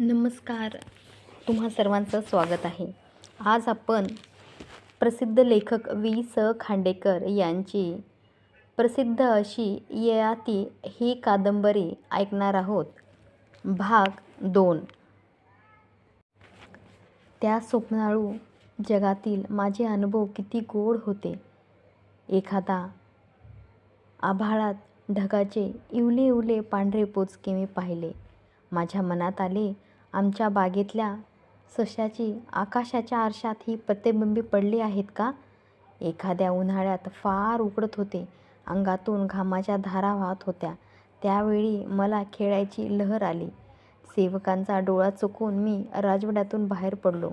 नमस्कार. तुम्हा सर्वांचं स्वागत आहे. आज आपण प्रसिद्ध लेखक वि स. खांडेकर यांची प्रसिद्ध अशी ययाती ही कादंबरी ऐकणार आहोत. भाग दोन. त्या स्वप्नाळू जगातील माझे अनुभव किती गोड होते. एखादा आभाळात ढगाचे इवले इवले पांढरे पोचके मी पाहिले. माझ्या मनात आले आमच्या बागेतल्या सश्याची आकाशाच्या आरशात ही प्रतिबिंबी पडली आहेत का? एखाद्या उन्हाळ्यात फार उकडत होते. अंगातून घामाच्या धारा वाहत होत्या. त्यावेळी मला खेळायची लहर आली. सेवकांचा डोळा चुकून मी राजवाड्यातून बाहेर पडलो.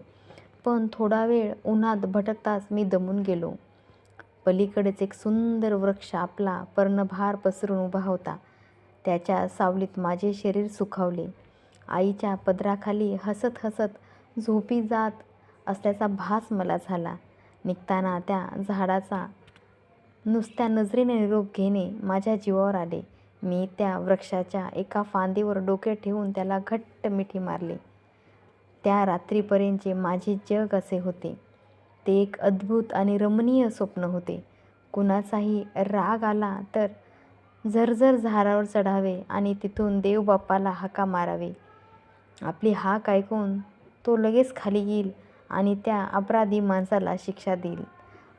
पण थोडा वेळ उन्हात भटकताच मी दमून गेलो. पलीकडेच एक सुंदर वृक्ष आपला पर्णभार पसरून उभा होता. त्याच्या सावलीत माझे शरीर सुखावले. आईच्या पदराखाली हसत हसत झोपी जात असल्याचा भास मला झाला. निघताना त्या झाडाचा नुसत्या नजरेने निरोप घेणे माझ्या जीवावर आले. मी त्या वृक्षाच्या एका फांदीवर डोके ठेवून त्याला घट्ट मिठी मारली. त्या रात्रीपर्यंतचे माझे जग असे होते. ते एक अद्भुत आणि रमणीय स्वप्न होते. कुणाचाही राग आला तर झरझर झाडावर चढावे आणि तिथून देवबाप्पाला हाका मारावे. आपली हाक ऐकून तो लगेच खाली येईल आणि त्या अपराधी माणसाला शिक्षा देईल.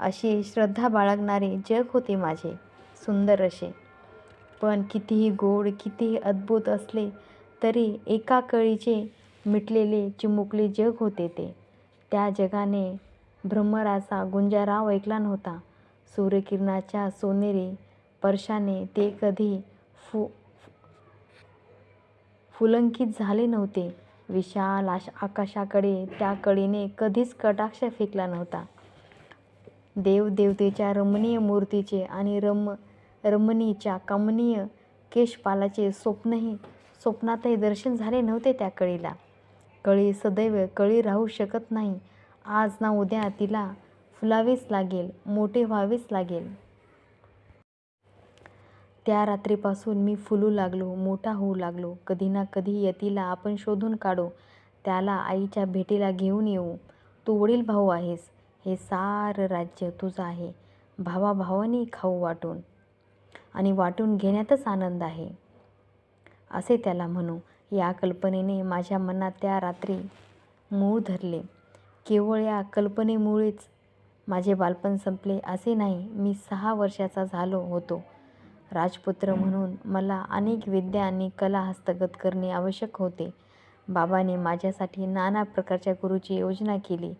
अशी श्रद्धा बाळगणारे जग होते माझे सुंदर असे. पण कितीही गोड कितीही अद्भुत असले तरी एका कळीचे मिटलेले चिमुकले जग होते ते. त्या जगाने भ्रमराचा गुंजाराव ऐकला नव्हता. सूर्यकिरणाच्या सोनेरी परशाने ते कधी फु फुलंकित झाले नव्हते. विशाल आश आकाशाकडे त्या कळीने कधीच कटाक्ष फेकला नव्हता. देवदेवतेच्या रमणीय मूर्तीचे आणि रम रमणीच्या कमनीय केशपालाचे स्वप्नही स्वप्नातही दर्शन झाले नव्हते त्या कळीला. कळी सदैव कळी राहू शकत नाही. आज ना उद्या तिला फुलावेच लागेल मोठे व्हावेच लागेल. त्या रात्रीपासून मी फुलू लागलो मोठा होऊ लागलो. कधी ना कधी यतीला आपण शोधून काढू त्याला आईच्या भेटीला घेऊन येऊ. तू वडील भाऊ आहेस हे सारं राज्य तुझं आहे. भावाभावानी खाऊ वाटून आणि वाटून घेण्यातच आनंद आहे. असे त्याला म्हणू. या कल्पनेने माझ्या मनात त्या रात्री मूळ धरले. केवळ या कल्पनेमुळेच माझे बालपण संपले असे नाही मी सहा वर्षाचा झालो होतो. राजपुत्र म्हणून मला अनेक विद्या आणि कला हस्तगत करणे आवश्यक होते. बाबाने माझ्यासाठी नाना प्रकारच्या गुरुची योजना केली.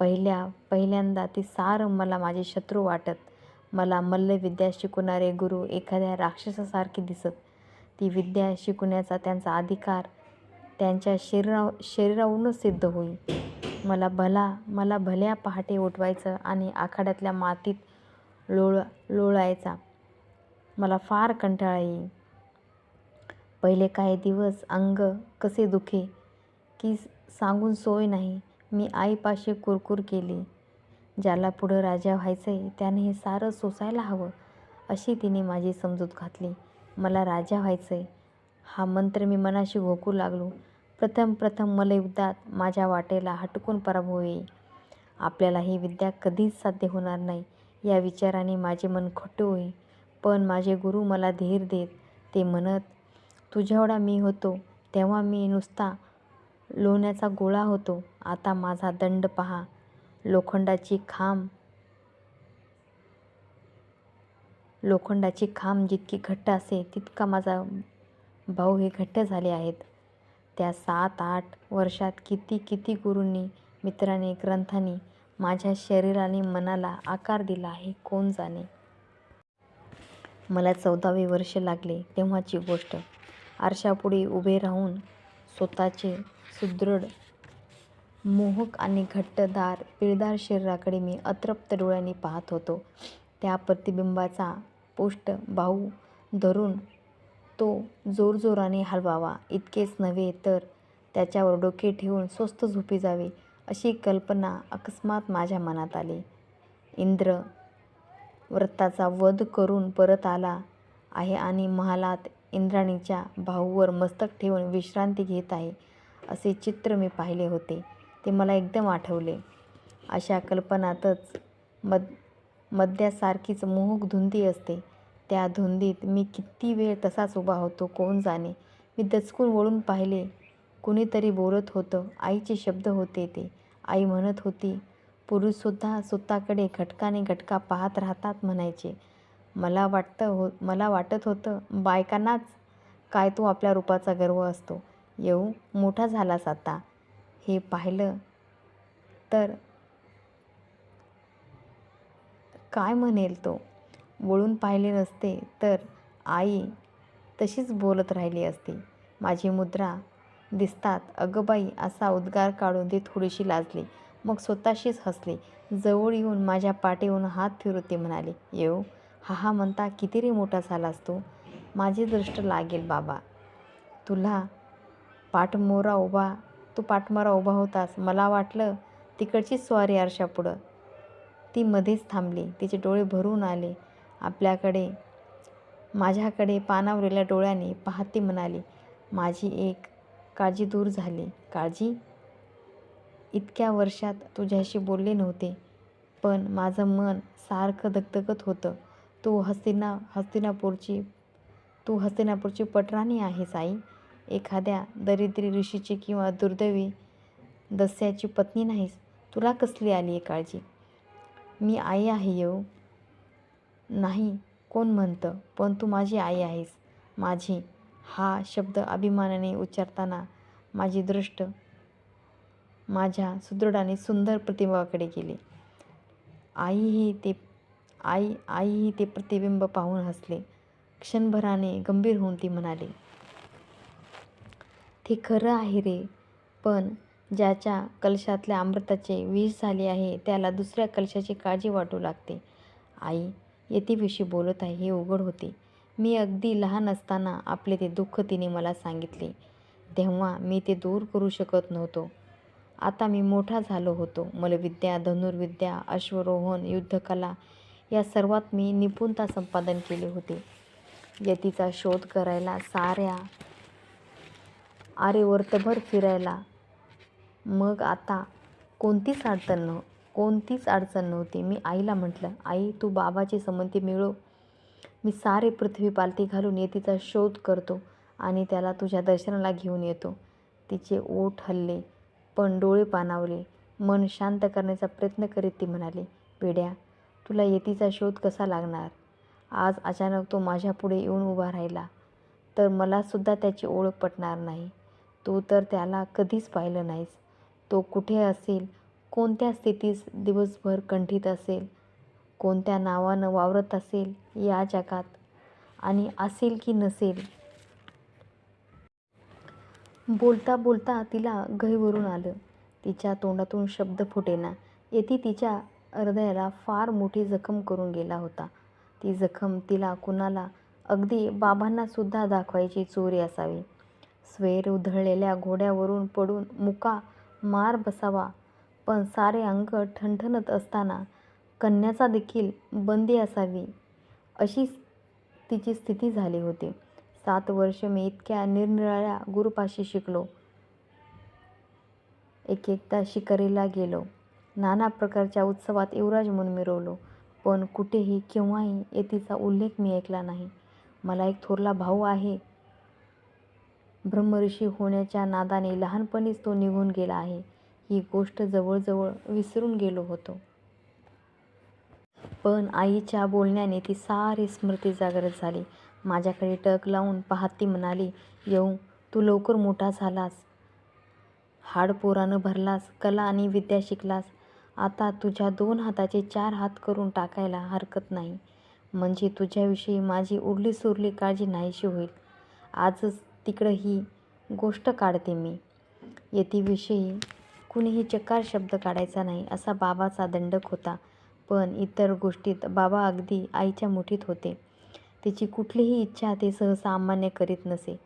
पहिल्या पहिल्यांदा ते सारं मला माझे शत्रू वाटत. मला मल्लविद्या शिकवणारे गुरु एखाद्या राक्षसासारखे दिसत. ती विद्या शिकवण्याचा त्यांचा अधिकार त्यांच्या शरीरा शरीरावरूनच सिद्ध होईल मला भला मला भल्या पहाटे उठवायचं आणि आखाड्यातल्या मातीत लोळ लोळायचा. मला फार कंटाळा येई पहिले काही दिवस अंग कसे दुखे की सांगून सोय नाही. मी आईपाशी कुरकुर केली. ज्याला पुढं राजा व्हायचं आहे त्याने हे सारं सोसायला हवं अशी तिने माझी समजूत घातली. मला राजा व्हायचं आहे हा मंत्र मी मनाशी घोकू लागलो. प्रथम प्रथम मलयुद्धात माझ्या वाटेला हटकून पराभव येई आपल्याला ही विद्या कधीच साध्य होणार नाही. या विचाराने माझे मन खोटे होई पण माझे गुरु मला धीर देत. ते म्हणत तुझ्याएवढा मी होतो तेव्हा मी नुसता लोण्याचा गोळा होतो. आता माझा दंड पहा. लोखंडाची खांब लोखंडाची खांब जितकी घट्ट असे तितका माझा भाऊ हे घट्ट झाले आहेत. त्या सात आठ वर्षात किती किती गुरूंनी मित्रांनी ग्रंथांनी माझ्या शरीराने मनाला आकार दिला आहे. कोण जाणे? मला चौदावे वर्ष लागले तेव्हाची गोष्ट. आरशापुढे उभे राहून स्वतःचे सुदृढ मोहक आणि घट्टदार पिळदार शरीराकडे मी अतृप्त डोळ्यांनी पाहत होतो. त्या प्रतिबिंबाचा पोष्ट बाहू धरून तो जोरजोराने हलवावा. इतकेच नव्हे तर त्याच्यावर डोके ठेवून स्वस्त झोपी जावे अशी कल्पना अकस्मात माझ्या मनात आली. इंद्र व्रताचा वध करून परत आला आहे आणि महालात इंद्राणीच्या भाऊवर मस्तक ठेवून विश्रांती घेत आहे असे चित्र मी पाहिले होते. ते मला एकदम आठवले. अशा कल्पनातच मद मद्यासारखीच मोहक धुंदी असते. त्या धुंदीत मी किती वेळ तसाच उभा होतो कोण जाणे? मी दचकून वळून पाहिले. कुणीतरी बोलत होतं. आईचे शब्द होते ते. आई म्हणत होती पुरुषसुद्धा स्वतःकडे घटकाने घटका पाहत राहतात म्हणायचे. मला वाटतं हो मला वाटत होतं बायकांनाच काय तो आपल्या रूपाचा गर्व असतो. येऊ मोठा झालास आता. हे पाहिलं तर काय म्हणेल तो? वळून पाहिले नसते तर आई तशीच बोलत राहिली असती. माझी मुद्रा दिसतात. अगं बाई असा उद्गार काढून ती थोडीशी लाजली. मग स्वतःशीच हसली. जवळ येऊन माझ्या पाठीवरून हात फिरवत म्हणाले येऊ हा हा म्हणता किती रे मोठा झालास तू? माझी दृष्ट लागेल बाबा. तुला पाठमोरा उभा तू पाठमोरा उभा होतास. मला वाटलं तिकडचीच स्वारी आरशापुढं ती मध्येच थांबली. तिचे डोळे भरून आले. आपल्याकडे माझ्याकडे पानावलेल्या डोळ्याने पाहते म्हणाली माझी एक काळजी दूर झाली. काळजी? इतक्या वर्षात तुझ्याशी बोलले नव्हते. पण माझं मन सारखं दगदगत होतं. तू हस्तिना हस्तिनापूरची तू हस्तिनापूरची पटराणी आहेस आई. एखाद्या दरिद्री ऋषीची किंवा दुर्दैवी दस्याची पत्नी नाहीस. तुला कसली आली आहे काळजी? मी आई आहे येऊ. नाही कोण म्हणतं? पण तू माझी आई आहेस. माझी हा शब्द अभिमानाने उच्चारताना माझी दृष्ट माझ्या सुदृढ सुंदर प्रतिबिंबाकडे गेले. आईही ते आई आईही ते प्रतिबिंब पाहून हसले. क्षणभराने गंभीर होऊन ती म्हणाली ते खरं आहे रे पण ज्याच्या कलशातल्या अमृताचे विष झाले आहे त्याला दुसऱ्या कलशाची काळजी वाटू लागते. आई यतीविषयी बोलत आहे हे उघड होते. मी अगदी लहान असताना आपले ते दुःख तिने मला सांगितले. तेव्हा मी ते दूर करू शकत नव्हतो. आता मी मोठा झालो होतो. मलविद्या धनुर्विद्या अश्वरोहण युद्धकला या सर्वात मी निपुणता संपादन केले होते. यतीचा शोध करायला साऱ्या आरेवर्तभर फिरायला. मग आता कोणतीच अडचण नव्ह कोणतीच अडचण नव्हती. मी आईला म्हटलं आई तू बाबाची संमती मिळव. मी सारे पृथ्वी पालती घालून येतीचा शोध करतो आणि त्याला तुझ्या दर्शनाला घेऊन येतो. तिचे ओठ हल्ले. पण डोळे पाणावले मन शांत करण्याचा प्रयत्न करीत ती म्हणाली वेड्या तुला येतीचा शोध कसा लागणार? आज अचानक तो माझ्यापुढे येऊन उभा राहिला तर मलासुद्धा त्याची ओळख पटणार नाही. तू तर त्याला कधीच पाहिलं नाहीस. तो कुठे असेल कोणत्या स्थितीस दिवसभर कंठीत असेल कोणत्या नावानं वावरत असेल या जगात आणि असेल की नसेल बोलता बोलता तिला गहीवरून आलं. तिच्या तोंडातून शब्द फुटेना. येथे तिच्या हृदयाला फार मोठी जखम करून गेला होता. ती जखम तिला कुणाला? अगदी बाबांनासुद्धा दाखवायची चोरी असावी. स्वेर उधळलेल्या घोड्यावरून पडून मुका मार बसावा. पण सारे अंग ठणठणत असताना कन्याचा देखील बंदी असावी अशी तिची स्थिती झाली होती. सात वर्ष मी इतक्या निरनिराळ्या गुरुपाशी शिकलो. एक एकदा शिकारीला गेलो. नाना प्रकारच्या उत्सवात युवराज म्हणून मिरवलो. पण कुठेही केव्हाही येतीचा उल्लेख मी ऐकला नाही. मला एक थोरला भाऊ आहे. ब्रह्मऋषी होण्याच्या नादाने लहानपणीच तो निघून गेला आहे. ही गोष्ट जवळजवळ विसरून गेलो होतो. पण आईच्या बोलण्याने ती सारी स्मृती जागृत झाली. माझ्याकडे टक लावून पाहत ती म्हणाली येऊ तू लवकर मोठा झालास. हाडपोरानं भरलास कला आणि विद्या शिकलास. आता तुझ्या दोन हाताचे चार हात करून टाकायला हरकत नाही. म्हणजे तुझ्याविषयी माझी उरली सुरली काळजी नाहीशी होईल. आजच तिकडं ही गोष्ट काढते मी. यतीविषयी कुणीही चकार शब्द काढायचा नाही असा बाबाचा दंडक होता. पण इतर गोष्टीत बाबा अगदी आईच्या मुठीत होते. तिची कुठलीही इच्छा ते सहसा अमान्य करीत नसे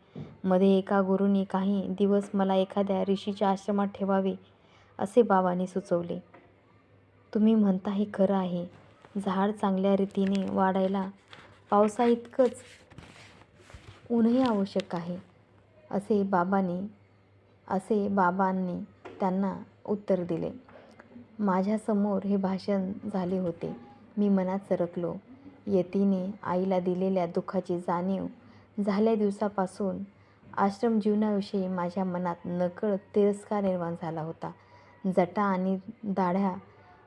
मध्ये एका गुरुनी काही दिवस मला एखाद्या ऋषीच्या आश्रमात ठेवावे असे बाबांनी सुचवले तुम्ही म्हणता हे खरं आहे झाड चांगल्या रीतीने वाढायला पावसा इतकंच ऊनही आवश्यक आहे असे बाबांनी असे बाबांनी त्यांना उत्तर दिले. माझ्यासमोर हे भाषण झाले होते. मी मनात सरकलो. यतीने आईला दिलेल्या दुःखाची जाणीव झाल्या दिवसापासून आश्रम जीवनाविषयी माझ्या मनात नकळत तिरस्कार निर्माण झाला होता. जटा आणि दाढ्या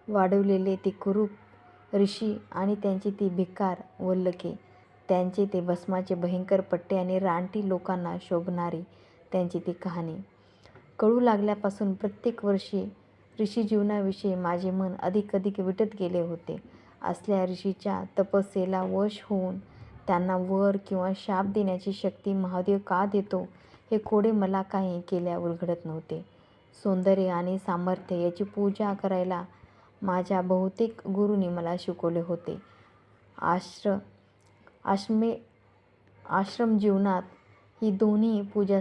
वाढवलेले ते कुरूप ऋषी आणि त्यांची ती भिकार वल्लके त्यांचे ते भस्माचे भयंकर पट्टे आणि रानटी लोकांना शोभणारी त्यांची ती कहाणी कळू लागल्यापासून प्रत्येक वर्षी ऋषी जीवनाविषयी माझे मन अधिक अधिक विटत गेले होते. असल्या ऋषीच्या तपस्येला वश होऊन त्यांना वर किंवा शाप देण्याची शक्ती महादेव का देतो, हे कोडे मला काही केल्यावर उलघडत नव्हते. सौंदर्य आणि सामर्थ्य याची पूजा करायला माझ्या बहुतेक गुरूंनी मला शिकवले होते. आश्र आश्मे आश्रम जीवनात ही दोन्ही पूजा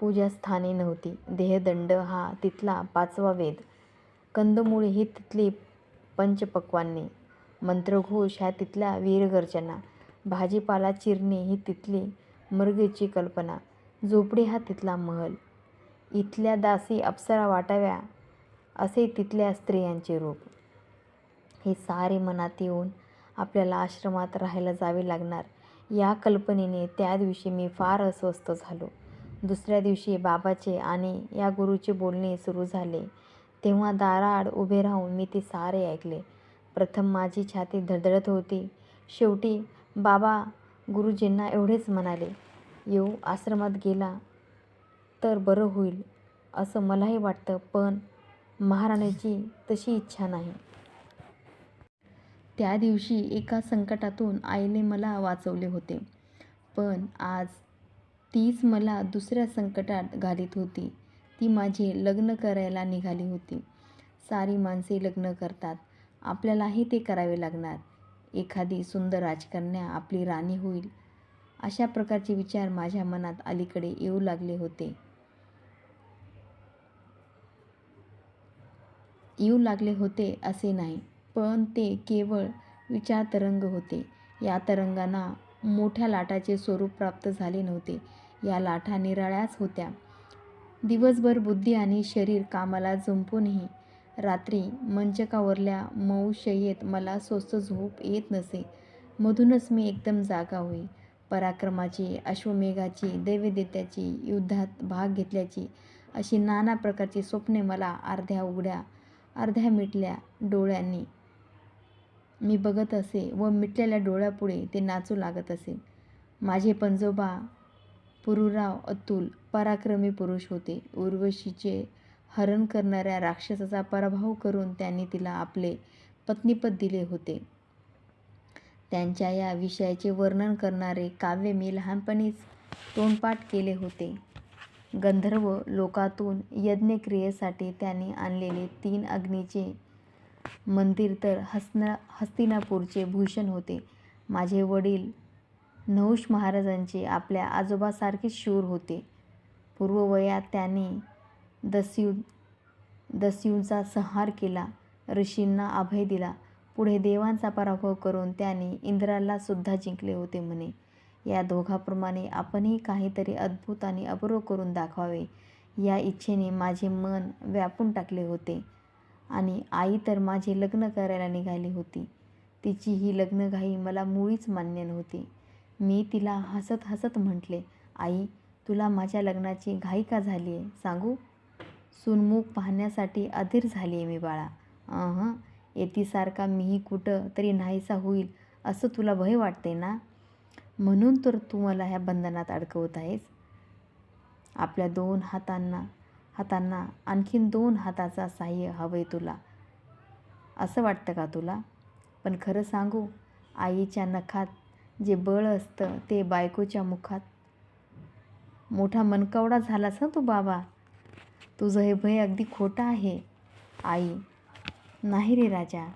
पूजास्थाने नव्हती. देहदंड हा तिथला पाचवा वेद, कंदमुळे ही तिथली पंचपक्वान्ने, मंत्रघोष ह्या तिथल्या वीरगर्जना, भाजीपाला चिरणे ही तिथली मृगीची कल्पना, झोपडी हा तिथला महल, इथल्या दासी अप्सरा वाटाव्या असे तिथल्या स्त्रियांचे रूप. हे सारे मनात येऊन आपल्याला आश्रमात राहायला जावे लागणार या कल्पनेने त्या दिवशी मी फार अस्वस्थ झालो. दुसऱ्या दिवशी बाबाचे आणि या गुरुचे बोलणे सुरू झाले तेव्हा दाराआड उभे राहून मी ते सारे ऐकले. प्रथम माझी छाती धडधडत होती. शेवटी बाबा गुरुजींना एवढेच म्हणाले, येऊ आश्रमात गेला तर बरं होईल असं मलाही वाटतं पण महाराणीची तशी इच्छा नाही. त्या दिवशी एका संकटातून आईने मला वाचवले होते. पण आज तीच मला दुसऱ्या संकटात घालीत होती. ती माझे लग्न करायला निघाली होती. सारी माणसे लग्न करतात. आपल्यालाही ते करावे लागणार. एखादी सुंदर राजकन्या आपली राणी होईल, अशा प्रकारचे विचार माझ्या मनात अलीकडे येऊ लागले होते. येऊ लागले होते असे नाही, पण ते केवळ विचार तरंग होते. या तरंगांना मोठ्या लाटाचे स्वरूप प्राप्त झाले नव्हते. या लाटा निराळ्याच होत्या. दिवसभर बुद्धी आणि शरीर कामाला जुंपूनही रात्री मंचकावरल्या मऊ शय्येत मला स्वस्त झोप येत नसे. मधूनच मी एकदम जागा होई. पराक्रमाची, अश्वमेघाची दैवेदेत्याची युद्धात भाग घेतल्याची अशी नाना प्रकारची स्वप्ने मला अर्ध्या उघड्या, अर्ध्या मिटल्या डोळ्यांनी मी बघत असे व मिटलेल्या डोळ्यापुढे ते नाचू लागत असे. माझे पणजोबा पुरुराव अतुल पराक्रमी पुरुष होते. उर्वशीचे हरण करणाऱ्या राक्षसाचा पराभव करून त्यांनी तिला आपले पत्नीपद दिले होते. त्यांच्या या विषयाचे वर्णन करणारे काव्य मी लहानपणीच तोंडपाठ केले होते. गंधर्व लोकातून यज्ञक्रियेसाठी त्यांनी आणलेले तीन अग्नीचे मंदिर तर हस्तिनापूरचे भूषण होते. माझे वडील नहुष महाराजांचे आपल्या आजोबासारखेच शूर होते. पूर्ववयात त्यांनी दस्यूंचा संहार केला, ऋषींना अभय दिला. पुढे देवांचा पराभव करून त्याने इंद्राला सुद्धा जिंकले होते म्हणे. या दोघाप्रमाणे आपणही काहीतरी अद्भुत आणि अपूर्व करून दाखवावे या इच्छेने माझे मन व्यापून टाकले होते. आणि आई तर माझे लग्न करायला निघाली होती. तिची ही लग्नघाई मला मुळीच मान्य नव्हती. मी तिला हसत हसत म्हटले, आई, तुला माझ्या लग्नाची घाई का झाली आहे सांगू? सुनमुख पाहण्यासाठी अधीर आहे मी बाळा. अहं, येतीसारखा मीही कुठं तरी नाहीसा होईल असं तुला भय वाटते ना? म्हणून तर तू मला ह्या बंधनात अडकवत आहेस. आपल्या दोन हातांना हातांना आणखीन दोन हाताचा साह्य हवंय तुला, असं वाटतं का तुला? पण खरं सांगू, आईच्या नखात जे बळ असतं ते बायकोच्या मुखात मोठा मनकवडा झालास ना तू बाबा. तुझं हे भय अगदी खोटं आहे. आई नाही रे राजा,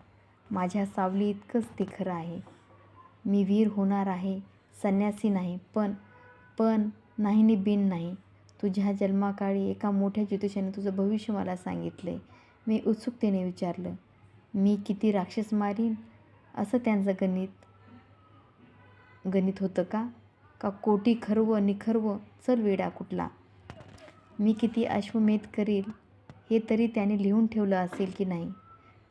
माझ्या सावली इतकंच ते खरं आहे. मी वीर होणार आहे, संन्यासी नाही. पण पण नाही नि बिन नाही. तुझ्या जन्माकाळी एका मोठ्या ज्योतिषाने तुझं भविष्य मला सांगितलं मी उत्सुकतेने विचारलं, मी किती राक्षस मारीन असं त्यांचं गणित होतं का? का कोटी खर्व निखर्व चल वेडा कुठला. मी किती अश्वमेध करेल हे तरी त्याने लिहून ठेवलं असेल की नाही.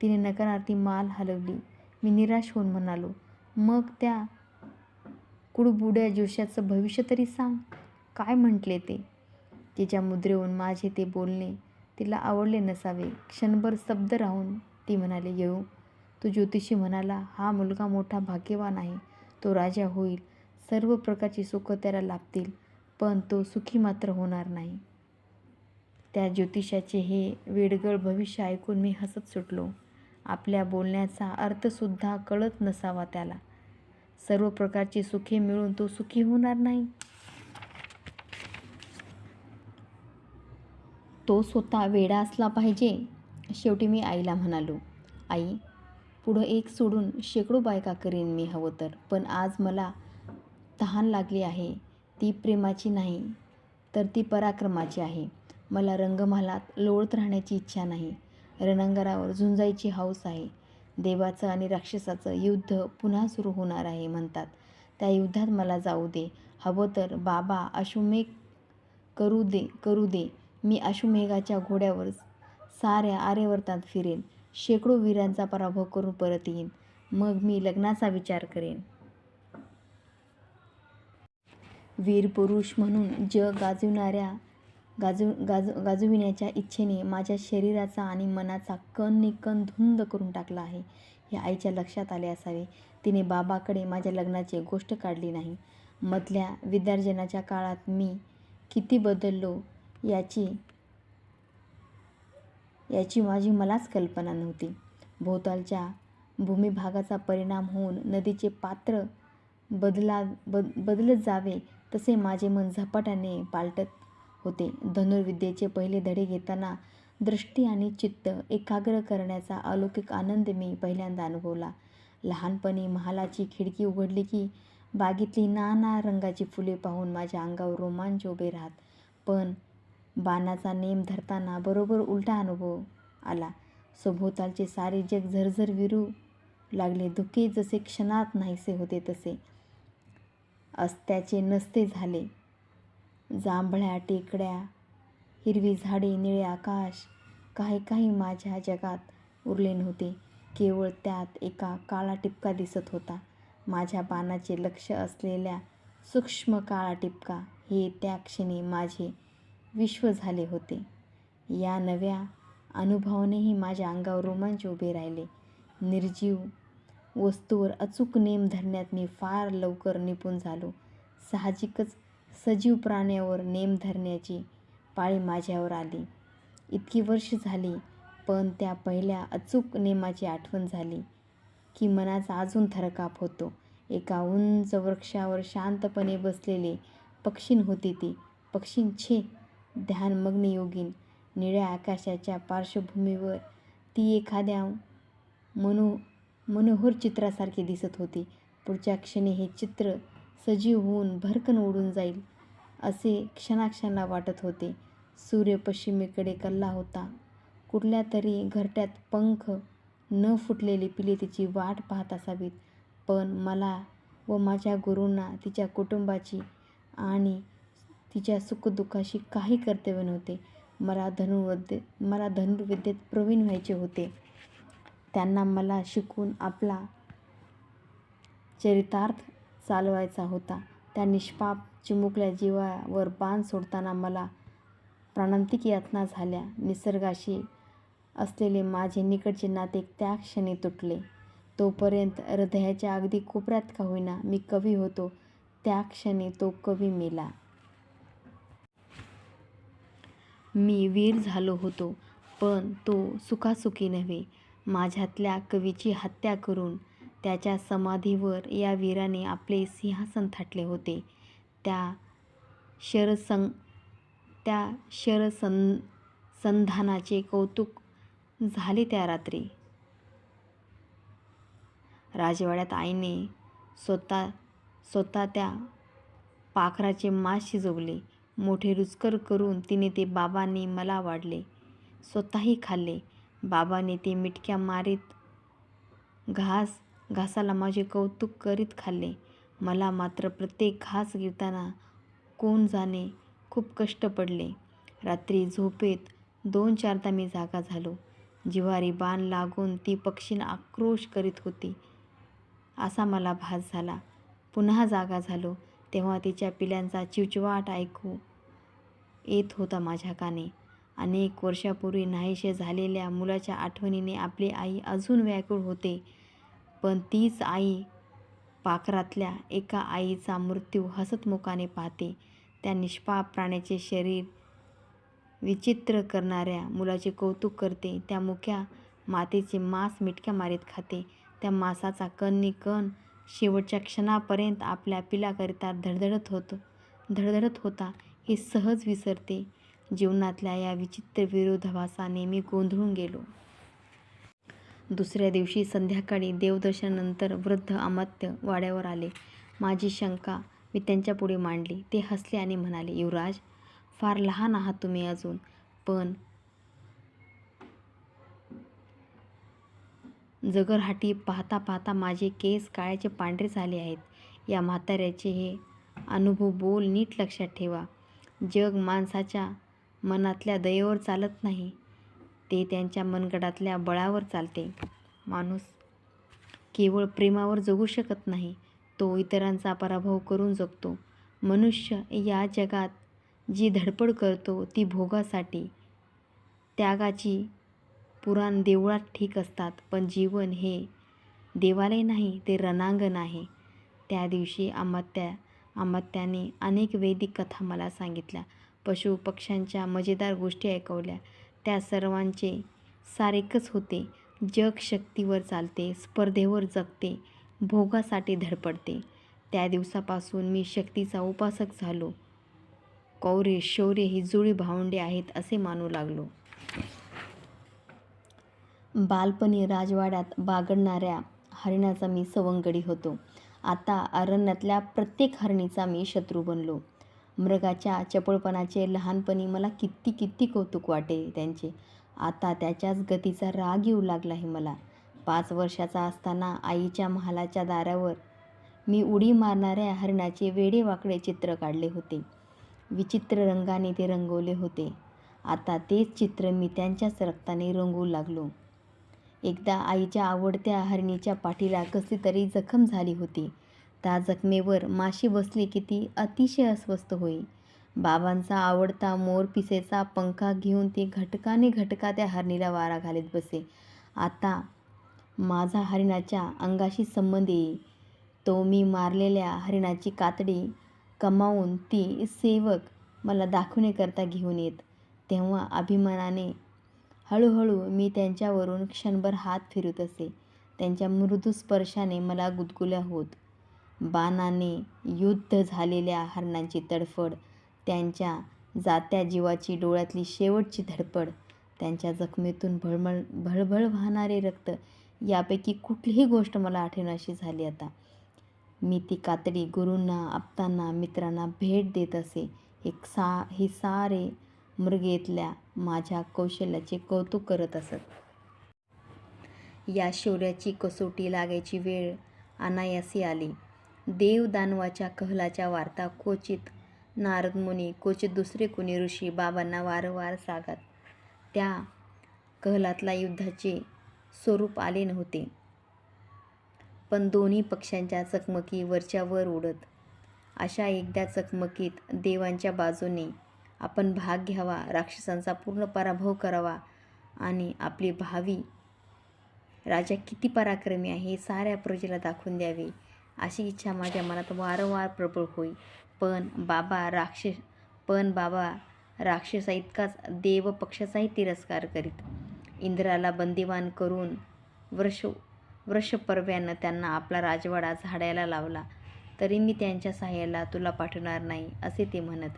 तिने नकारार्थी माल हलवली. मी निराश होऊन म्हणालो मग त्या कुडबुड्या जोशाचं भविष्य तरी सांग. काय म्हटले ते? तिच्या मुद्रेहून माझे ते बोलणे तिला आवडले नसावे. क्षणभर स्तब्ध राहून ती म्हणाली येऊ. तो ज्योतिषी म्हणाला हा मुलगा मोठा भाग्यवान आहे. तो राजा होईल. सर्व प्रकारची सुखं त्याला लाभतील. पण तो सुखी मात्र होणार नाही. त्या ज्योतिषाचे हे वेडगळ भविष्य ऐकून मी हसत सुटलो. आपल्या बोलण्याचा अर्थसुद्धा कळत नसावा त्याला. सर्व प्रकारची सुखे मिळून तो सुखी होणार नाही. तो स्वतः वेडा असला पाहिजे शेवटी मी आईला म्हणालो. आई पुढं एक सोडून शेकडो बायका करीन मी हवं तर पण आज मला तहान लागली आहे. ती प्रेमाची नाही तर ती पराक्रमाची आहे. मला रंगमहालात लोळत राहण्याची इच्छा नाही. रणंगरावर झुंजायची हौस आहे. देवाचं आणि राक्षसाचं युद्ध पुन्हा सुरू होणार आहे म्हणतात. त्या युद्धात मला जाऊ दे. हवं तर बाबा अश्वमेघ करू दे करू दे. मी अश्वमेघाच्या घोड्यावर साऱ्या आर्यवर्तात फिरेन. शेकडो वीरांचा पराभव करून परत येईन. मग मी लग्नाचा विचार करेन. वीर पुरुष म्हणून जग गाजविणाऱ्या गाजू गाज गाजविण्याच्या इच्छेने माझ्या शरीराचा आणि मनाचा कण कण धुंद करून टाकला आहे. हे आईच्या लक्षात आले असावे. तिने बाबाकडे माझ्या लग्नाची गोष्ट काढली नाही. मधल्या विद्यार्जनाच्या काळात मी किती बदललो याची याची माझी मलाच कल्पना नव्हती. भोवतालच्या भूमिभागाचा परिणाम होऊन नदीचे पात्र बदला बद बदलत जावे तसे माझे मन झपाट्याने पालटत होते. धनुर्विद्येचे पहिले धडे घेताना दृष्टी आणि चित्त एकाग्र करण्याचा अलौकिक आनंद मी पहिल्यांदा अनुभवला. लहानपणी महालाची खिडकी उघडली की बागेतली नाना रंगाची फुले पाहून माझ्या अंगावर रोमांच उभे राहत. पण बाणाचा नेम धरताना बरोबर उलटा अनुभव आला. सभोवतालचे सारे जग झरझर विरू लागले. धुके जसे क्षणात नाहीसे होते तसे. अस्त्याचे नसते झाले. जांभळ्या टेकड्या हिरवी झाडे निळे आकाश काही काही माझ्या जगात उरले नव्हते. केवळ त्यात एका काळा टिपका दिसत होता. माझ्या बाणाचे लक्ष असलेल्या सूक्ष्म काळा टिपका हे त्या क्षणी माझे विश्व झाले होते. या नव्या अनुभवानेही माझ्या अंगावर रोमांच उभे राहिले. निर्जीव वस्तूवर अचूक नेम धरण्यात मी फार लवकर निपुण झालो. साहजिकच सजीव प्राण्यावर नेम धरण्याची पाळी माझ्यावर आली. इतकी वर्ष झाली पण त्या पहिल्या अचूक नेमाची आठवण झाली की मनाचा अजून थरकाप होतो. एका उंच वृक्षावर शांतपणे बसलेले पक्षीण होती ती. पक्षींछे ध्यानमग्न योगीन निळ्या आकाशाच्या पार्श्वभूमीवर ती एखाद्या मनो मनोहर चित्रासारखी दिसत होती. पुढच्या क्षणी हे चित्र सजीव होऊन भरकन उडून जाईल असे क्षणाक्षणाला वाटत होते. सूर्य पश्चिमेकडे कल्ला होता. कुठल्या तरी घरट्यात पंख न फुटलेली पिले तिची वाट पाहत असावीत. पण मला व माझ्या गुरूंना तिच्या कुटुंबाची आणि तिच्या सुखदुःखाशी काही कर्तव्य नव्हते. मला धनुर्विद्ये मला धनुर्विद्येत प्रवीण व्हायचे होते. त्यांना मला शिकून आपला चरितार्थ चालवायचा होता. त्या निष्पाप चिमुकल्या जीवावर बाण सोडताना मला प्राणांतिक यातना झाल्या. निसर्गाशी असलेले माझे निकटचे नाते त्या क्षणी तुटले. तोपर्यंत हृदयाच्या अगदी कोपऱ्यात का होईना मी कवी होतो. त्या क्षणी तो कवी मेला. मी वीर झालो होतो पण तो सुखासुखी नव्हे. माझ्यातल्या कवीची हत्या करून त्याच्या समाधीवर या वीराने आपले सिंहासन थाटले होते. त्या शरसं त्या शरसं संधानाचे कौतुक झाले त्या रात्री. राजवाड्यात आईने स्वतः स्वतः त्या पाखराचे मांस शिजवले. मोठे रुचकर करून तिने ते बाबांनी मला वाढले. स्वतःही खाल्ले. बाबाने ते मिटक्या मारीत घास घासाला माझे कौतुक करीत खाल्ले मला मात्र प्रत्येक घास गिळताना कोण जाणे खूप कष्ट पडले रात्री झोपेत दोन चारदा मी जागा झालो. जिव्हारी बाण लागून ती पक्षींना आक्रोश करीत होती असा मला भास झाला. पुन्हा जागा झालो तेव्हा तिच्या पिलांचा चिवचिवाट ऐकू येत होता माझ्या काने अनेक वर्षापूर्वी नाहीशे झालेल्या मुलाच्या आठवणीने आपली आई अजून व्याकुळ होते. पण तीच आई पाखरातल्या एका आईचा मृत्यू हसतमुखाने पाहते. त्या निष्पाप प्राण्याचे शरीर विचित्र करणाऱ्या मुलाचे कौतुक करते. त्या मुक्या मातेचे मांस मिटक्या मारीत खाते. त्या मांसाचा कण-नि-कण शेवटच्या क्षणापर्यंत आपल्या पिलाकरिता धडधडत होता हे सहज विसरते. जीवनातल्या या विचित्र विरोधाभासा मी गोंधळून गेलो. दुसऱ्या दिवशी संध्याकाळी देवदर्शनानंतर वृद्ध अमात्य वाड्यावर आले. माझी शंका मी त्यांच्यापुढे मांडली. ते हसले आणि म्हणाले, युवराज, फार लहान आहात तुम्ही अजून. पण जगरहाटी पाहता पाहता माझे केस काळ्याचे पांढरे झाले आहेत. या म्हाताऱ्याचे हे अनुभव बोल नीट लक्षात ठेवा. जग माणसाच्या मनातल्या दयेवर चालत नाही. ते त्यांच्या मनगटातल्या बळावर चालते. माणूस केवळ प्रेमावर जगू शकत नाही. तो इतरांचा पराभव करून जगतो. मनुष्य या जगात जी धडपड करतो ती भोगासाठी. त्यागाची पुराण देवळात ठीक असतात. पण जीवन हे देवालय नाही, ते रणांगण आहे. त्या दिवशी अमात्याने अनेक वैदिक कथा मला सांगितल्या. पशु पक्ष्यांच्या मजेदार गोष्टी ऐकवल्या. त्या सर्वांचे सारेकच होते. जग शक्तीवर चालते, स्पर्धेवर जगते, भोगासाठी धडपडते. त्या दिवसापासून मी शक्तीचा उपासक झालो. कौरे शौर्य ही जुळी भावंडे आहेत असे मानू लागलो. बालपणी राजवाड्यात बागडणाऱ्या हरिणाचा मी सवंगडी होतो. आता अरण्यातल्या प्रत्येक हरणीचा मी शत्रू बनलो. मृगाच्या चपळपणाचे लहानपणी मला किती किती कौतुक वाटे त्यांचे आता त्याच्याच गतीचा राग येऊ लागला आहे मला. पाच वर्षाचा असताना आईच्या महालाच्या दारावर मी उडी मारणाऱ्या हरणाचे वेडेवाकडे चित्र काढले होते. विचित्र रंगाने ते रंगवले होते. आता तेच चित्र मी त्यांच्याच रक्ताने रंगवू लागलो. एकदा आईच्या आवडत्या हरणीच्या पाठीला कसली तरी जखम झाली होती. त्या जखमेवर माशी बसली की ती अतिशय अस्वस्थ होई. बाबांचा आवडता मोर पिसेचा पंखा घेऊन ती घटकाने घटका त्या हरणीला वारा घालीत बसे. आता माझा हरिणाच्या अंगाशी संबंध येई. तो मी मारलेल्या हरिणाची कातडी कमावून ती सेवक मला दाखवण्याकरता घेऊन येत, तेव्हा अभिमानाने हळूहळू मी त्यांच्यावरून क्षणभर हात फिरत असे. त्यांच्या मृदू स्पर्शाने मला गुदगुल्या होत. बाणाने युद्ध झालेल्या हरणांची तडफड, त्यांच्या जात्या जीवाची डोळ्यातली शेवटची धडपड, त्यांच्या जखमेतून भळमळ भळभळ वाहणारे रक्त यापैकी कुठलीही गोष्ट मला आठवेनाशी झाली आता. मी ती कातडी गुरूंना, आप्तांना, मित्रांना भेट देत असे. एक सा हे सारे मृगेतल्या माझ्या कौशल्याचे कौतुक करत असत. या शौर्याची कसोटी लागायची वेळ अनायासी आली. देव-दानवांच्या वार्ता क्वचित नारदमुनी, क्वचित दुसरे कुणी ऋषी बाबांना वारंवार सांगत. त्या कहलातला युद्धाचे स्वरूप आले नव्हते. पण दोन्ही पक्षांच्या चकमकी वरच्यावर उडत. अशा एकदा चकमकीत देवांच्या बाजूने आपण भाग घ्यावा, राक्षसांचा पूर्ण पराभव करावा आणि आपली भावी राजा किती पराक्रमी आहे हे साऱ्या प्रजेला दाखवून द्यावे, अशी इच्छा माझ्या मनात वारंवार प्रबळ होई. पण बाबा राक्षस पण बाबा राक्षसाइतकाच देवपक्षाचाही तिरस्कार करीत. इंद्राला बंदिवान करून वृष वृषपर्व्यानं त्यांना आपला राजवाडा झाडायला लावला, तरी मी त्यांच्या सहाय्याला तुला पाठवणार नाही, असे ते म्हणत.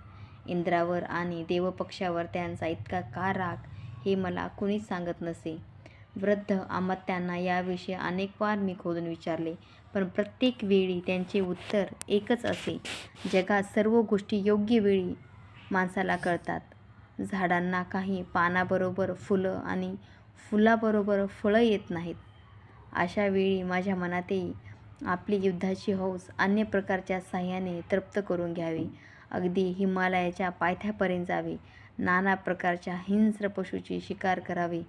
इंद्रावर आणि देवपक्षावर त्यांचा इतका का राग हे मला कुणीच सांगत नसे. वृद्ध अमात्यांना याविषयी अनेकवार मी खोदून विचारले, पण प्रत्येक वेळी त्यांचे उत्तर एकच असे, जगात सर्व गोष्टी योग्य वेळी माणसाला कळतात. झाडांना काही पानांबरोबर फुलं आणि फुलाबरोबर फळं येत नाहीत. अशा वेळी माझ्या मनातही आपली युद्धाची हौस अन्य प्रकारच्या साह्याने तृप्त करून घ्यावी. अगदी हिमालयाच्या पायथ्यापर्यंत जावे, नाना प्रकारच्या हिंस्र पशूची शिकार करावी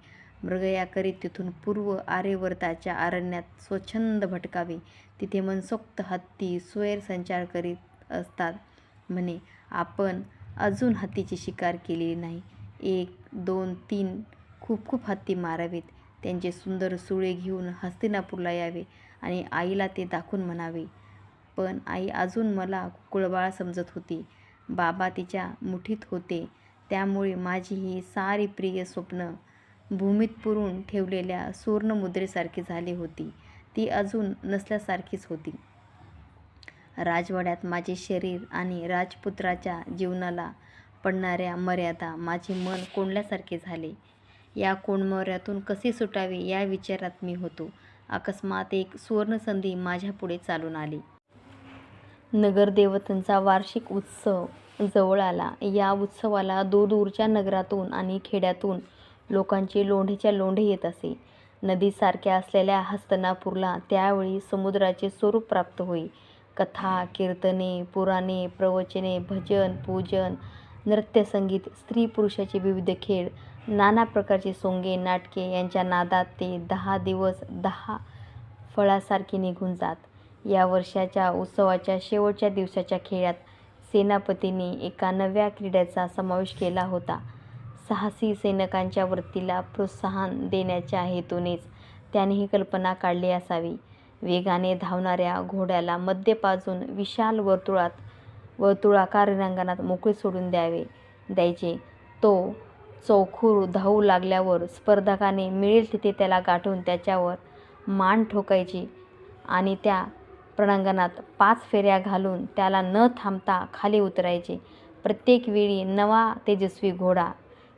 मृगया करीत तिथून पूर्व आर्यवर्ताच्या अरण्यात स्वच्छंद भटकावे. तिथे मनसोक्त हत्ती स्वैर संचार करीत असतात. म्हणे आपण अजून हत्तीची शिकार केलेली नाही. एक दोन तीन खूप खूप हत्ती मारावेत. त्यांचे सुंदर सुळे घेऊन हस्तिनापूरला यावे आणि आईला ते दाखवून म्हणावे. पण आई अजून मला कुळबाळ समजत होती. बाबा तिच्या मुठीत होते. त्यामुळे माझी ही सारी प्रिय स्वप्न भूमीत पुरून ठेवलेल्या सुवर्णमुद्रेसारखी झाली होती. ती अजून नसल्यासारखीच होती. राजवाड्यात माझे शरीर आणि राजपुत्राच्या जीवनाला पडणाऱ्या मर्यादा माझे मन कोंडल्यासारखे झाले. या कोंडमोऱ्यातून कसे सुटावे या विचारात मी होतो. अकस्मात एक सुवर्णसंधी माझ्यापुढे चालून आली. नगरदेवतांचा वार्षिक उत्सव जवळ आला. या उत्सवाला दूरदूरच्या नगरातून आणि खेड्यातून लोकांची लोंढेच्या लोंढे येत असे. नदीसारख्या असलेल्या हस्तनापूरला त्यावेळी समुद्राचे स्वरूप प्राप्त होई. कथा कीर्तने पुराणे प्रवचने भजन पूजन नृत्यसंगीत स्त्री पुरुषाचे विविध खेळ नाना प्रकारचे सोंगे नाटके यांच्या नादात ते दहा दिवस दहा फळासारखे निघून जात. या वर्षाच्या उत्सवाच्या शेवटच्या दिवसाच्या खेळात सेनापतींनी एका नव्या क्रीडेचा समावेश केला होता. साहसी सैनिकांच्या वृत्तीला प्रोत्साहन देण्याच्या हेतूनेच त्याने ही कल्पना काढली असावी. वेगाने धावणाऱ्या घोड्याला मध्य पाजून विशाल वर्तुळात वर्तुळाकार रंगणात मोकळे सोडून द्यावे. द्यायचे. तो चौखूर धावू लागल्यावर स्पर्धकाने मिळेल तिथे त्याला गाठून त्याच्यावर मान ठोकायची आणि त्या प्रणांगणात पाच फेऱ्या घालून त्याला न थांबता खाली उतरायचे. प्रत्येक वेळी नवा तेजस्वी घोडा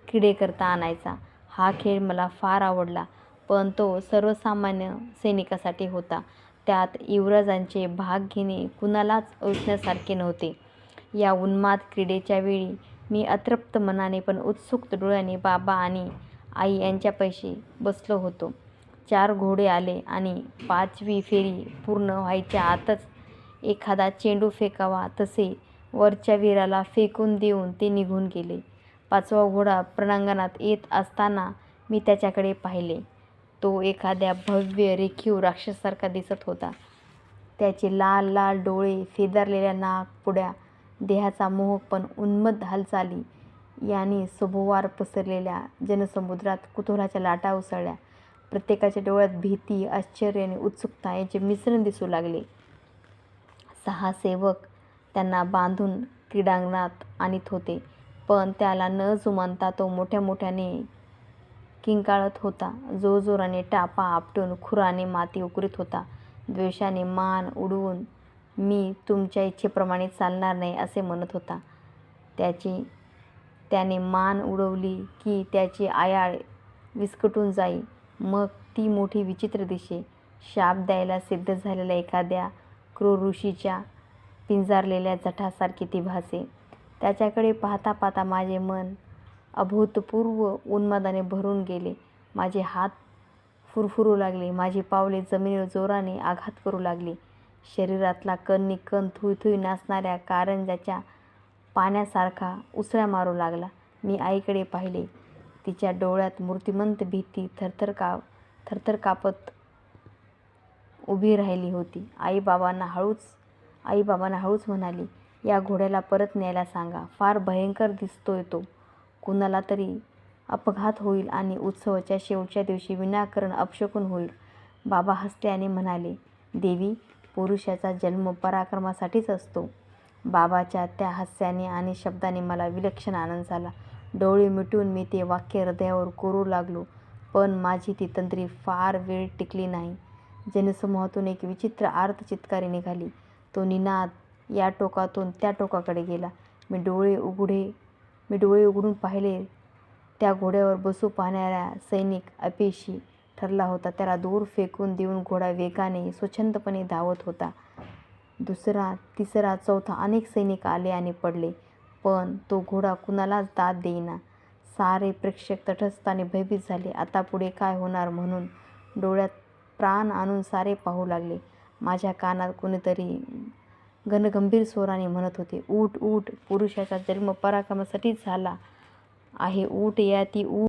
क्रीडेकरता आणायचा. हा खेळ मला फार आवडला पण तो सर्वसामान्य सैनिकासाठी होता. त्यात युवराजांचे भाग घेणे कुणालाच ओळखण्यासारखे नव्हते. या उन्माद क्रीडेच्या वेळी मी अतृप्त मनाने पण उत्सुक डोळ्याने बाबा आणि आई यांच्यापाशी बसलो होतो. चार घोडे आले आणि पाचवी फेरी पूर्ण व्हायच्या आतच एखादा चेंडू फेकावा तसे वरच्या वीराला फेकून देऊन ते निघून गेले. पाचवा घोडा प्रणांगणात येत असताना मी त्याच्याकडे पाहिले. तो एखाद्या भव्य रेखीव राक्षसासारखा दिसत होता. त्याचे लाल लाल डोळे फेदारलेल्या नाक पुड्या देहाचा मोह पण उन्मत हालचाली. याने सभोवार पसरलेल्या जनसमुद्रात कुतूहलाच्या लाटा उसळल्या. प्रत्येकाच्या डोळ्यात भीती आश्चर्य आणि उत्सुकता यांचे मिश्रण दिसू लागले. सहा सेवक त्यांना बांधून क्रीडांगणात आणीत होते. पण त्याला न जुमानता तो मोठ्या मोठ्याने किंकाळत होता. जोरजोराने टापा आपटून खुराने माती उकरीत होता. द्वेषाने मान उडवून मी तुमच्या इच्छेप्रमाणे चालणार नाही असे म्हणत होता. त्याची त्याने मान उडवली की त्याची आयाळ विस्कटून जाई. मग ती मोठी विचित्र दिशे शाप द्यायला सिद्ध झालेल्या एखाद्या क्रूर ऋषीच्या पिंजारलेल्या जठासारखी ती भासे. त्याच्याकडे पाहता पाहता माझे मन अभूतपूर्व उन्मादाने भरून गेले. माझे हात फुरफुरू लागले. माझी पावले जमिनीवर जोराने आघात करू लागली. शरीरातला कण कण थुईथुई नाचणाऱ्या कारंजाच्या पाण्यासारखा उसळ्या मारू लागला. मी आईकडे पाहिले. तिच्या डोळ्यात मूर्तिमंत भीती थरथर का थरथर कापत उभी राहिली होती. आई बाबांना हळूच आई बाबांना हळूच म्हणाली या घोड्याला परत न्यायला सांगा. फार भयंकर दिसतोय तो. कुणाला तरी अपघात होईल आणि उत्सवाच्या शेवटच्या दिवशी विनाकारण अपशकून होईल. बाबा हसले आणि म्हणाले देवी पुरुषाचा जन्म पराक्रमासाठीच असतो. बाबाच्या त्या हास्याने आणि शब्दाने मला विलक्षण आनंद झाला. डोळे मिटून मी ते वाक्य हृदयावर कोरू लागलो पण माझी ती तंत्री फार वेळ टिकली नाही. जनसमूहातून एक विचित्र आर्त चित्कारी निघाली. तो निनाद या टोकातून त्या टोकाकडे गेला. मी डोळे उघडे मी डोळे उघडून पाहिले. त्या घोड्यावर बसू पाहणाऱ्या सैनिक अपेशी ठरला होता. त्याला दूर फेकून देऊन घोडा वेगाने स्वच्छंदपणे धावत होता. दुसरा तिसरा चौथा अनेक सैनिक आले आणि पडले पण तो घोडा कुणालाच दाद देईना. सारे प्रेक्षक तटस्थ आणि भयभीत झाले. आता पुढे काय होणार म्हणून डोळ्यात प्राण आणून सारे पाहू लागले. माझ्या कानात कोणीतरी घनगंभीर स्वराने म्हणत होते ऊट ऊट पुरुषाचा जन्म पराक्रमासाठीच झाला आहे. ऊठ या ती ऊठ